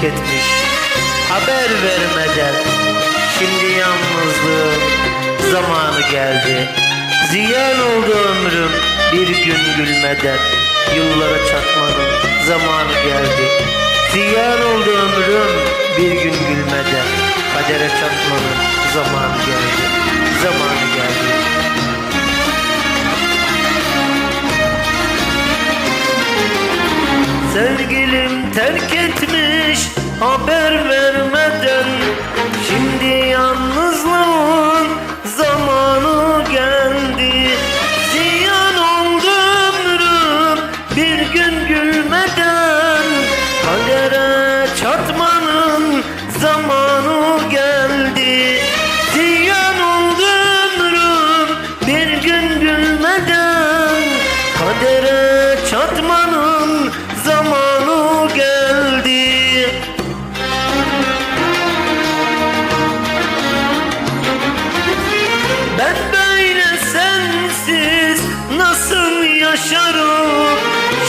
terk etmiş. Haber vermeden. Şimdi yalnızlığım zamanı geldi. Ziyan oldu ömrüm bir gün gülmeden. Yıllara çatmanın zamanı geldi. Ziyan oldu ömrüm bir gün gülmeden. Kadere çatmanın zamanı geldi. Zamanı geldi Sevgilim terk etmiş haber vermeden Şimdi yalnızlığın zamanı geldi. Ziyan oldu ömrüm bir gün gülmeden Kadere çatmanın nasıl yaşarım?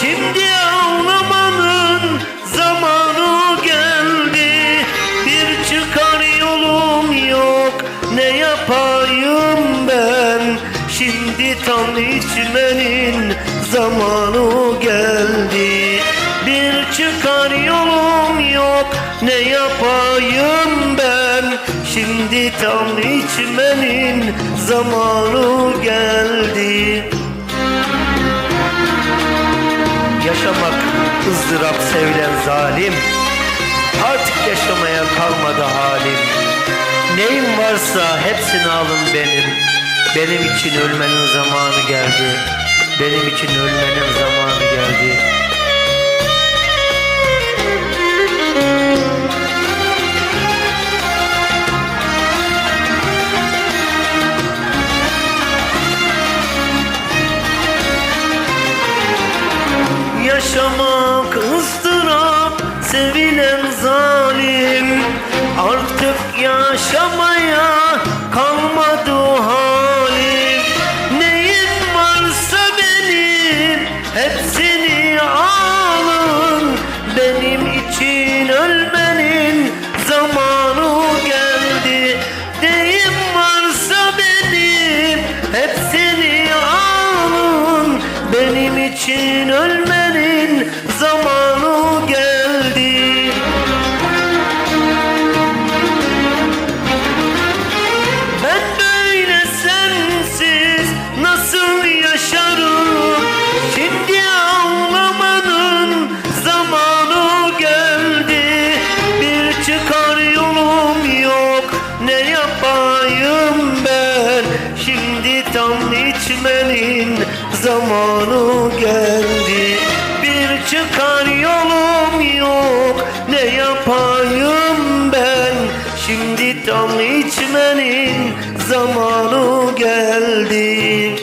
Şimdi ağlamanın zamanı geldi. Bir çıkar yolum yok. Ne yapayım ben? Şimdi tam içmenin zamanı geldi. Bir çıkar yolum yok. Ne yapayım ben? Şimdi tam içmenin zamanı geldi yaşamaya kalmadı halim. Neyim varsa hepsini alın benim. Benim için ölmenin zamanı geldi. Benim için ölmenin zamanı geldi. Yaşamak sevilen zalim Artık yaşamaya kalmadı halim. Neyim varsa benim hepsini alın Benim için ölmenin zamanı geldi. Neyim varsa benim hepsini alın Benim için ölmenin Tam içmenin zamanı geldi. Bir çıkar yolum yok ne yapayım ben? Şimdi tam içmenin zamanı geldi.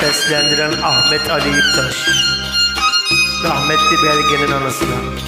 Seslendiren Ahmet Ali İptaş. Rahmetli Belge'nin anısına